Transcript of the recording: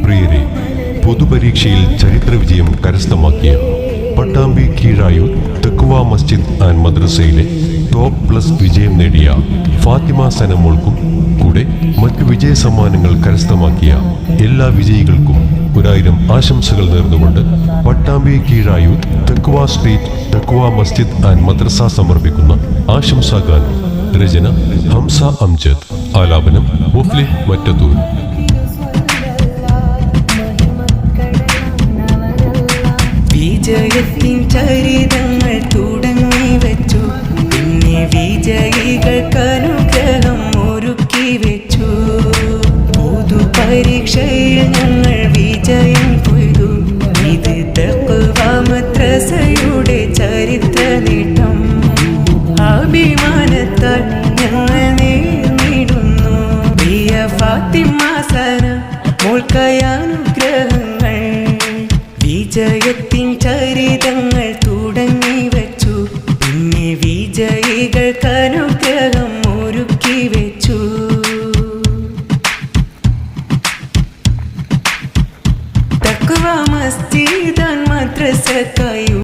പ്രിയരെ പൊതുപരീക്ഷയിൽ ചരിത്ര വിജയം കരസ്ഥമാക്കിയ പട്ടാമ്പി കീഴായൂർ തെക്കുവ മസ്ജിദ് ആൻഡ് മദ്രസയിലെ ടോപ്പ് പ്ലസ് വിജയം നേടിയ ഫാത്തിമ സനമോൾക്കും കൂടെ മറ്റു വിജയ സമ്മാനങ്ങൾ കരസ്ഥമാക്കിയ എല്ലാ വിജയികൾക്കും ഒരായിരം ആശംസകൾ നേർന്നുകൊണ്ട് Pattambi Keezhayur Thekkuva street Thekkuva Masjid and Madrasa സമർപ്പിക്കുന്ന ആശംസാഗാനം രചന ഹംസ അംജദ്. ആലാപനം മുഫ്ലിഹ് മറ്റത്തൂർ. വിജയത്തിൻ ചരിതങ്ങൾ തുടങ്ങി വെച്ചു. പിന്നെ വിജയികൾക്ക് അനുഗ്രഹം ഒരുക്കി വെച്ചു. പൊതു പരീക്ഷയിൽ ഞങ്ങൾ വിജയം കൊയ്തു. ഇത് തക്കുവ ചരിത്ര നേട്ടം. അഭിമാനത്താൽ ഞങ്ങൾ നേടുന്നു ഫാത്തിമാസന മോൾക്കയാനുഗ്രഹങ്ങൾ വിജയത്തിൻ ചരിതങ്ങൾ തുടങ്ങി വെച്ചു. പിന്നെ വിജയികൾ അനുഗ്രഹം ഒരുക്കി വെച്ചു. തക്കുവ മസ്ജിദാൻ മദ്രസക്കായി